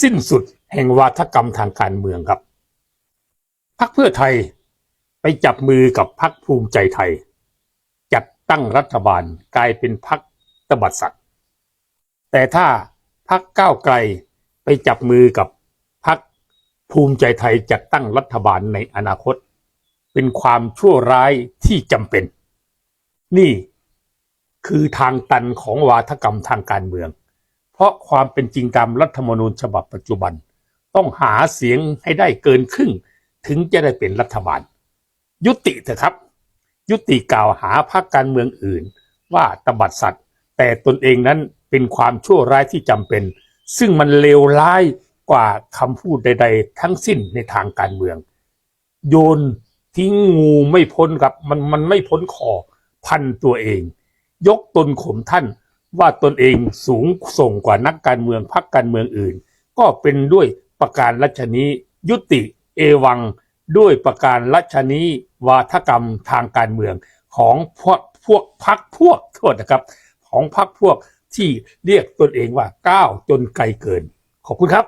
สิ้นสุดแห่งวาทกรรมทางการเมืองครับพักเพื่อไทยไปจับมือกับพักภูมิใจไทย จัดตั้งรัฐบาลกลายเป็นพักตบัดสัตว์แต่ถ้าพักก้าวไกลไปจับมือกับพักภูมิใจไทยจัดตั้งรัฐบาลในอนาคต เป็นความชั่วร้ายที่จำเป็น นี่คือทางตันของวาทกรรมทางการเมือง เพราะความเป็นจริงตามรัฐธรรมนูญฉบับปัจจุบัน ต้องหาเสียงให้ได้เกินครึ่ง ถึงจะได้เป็นรัฐบาล ยุติเถอะครับ ยุติกล่าวหาพรรคการเมืองอื่น ว่าตบัดสัตว์ แต่ตนเองนั้นเป็นความชั่วร้ายที่จำเป็น ซึ่งมันเลวร้ายกว่าคำพูดใด ๆ ทั้งสิ้นในทางการเมือง โยนทิ้งงูไม่พ้นครับมันมันไม่พ้นคอพันตัวเอง ยกตนข่มท่าน ว่าตนเองสูงส่งกว่านักการเมืองพรรคการเมืองอื่น ก็เป็นด้วยประการลัชนี้ยุติเอวัง ด้วยประการลัชนี้วาทกรรมทางการเมืองของพวกพวกพักพวกโทษนะครับ ของพักพวกที่เรียกตนเองว่าก้าวจนไกลเกิน ขอบคุณครับ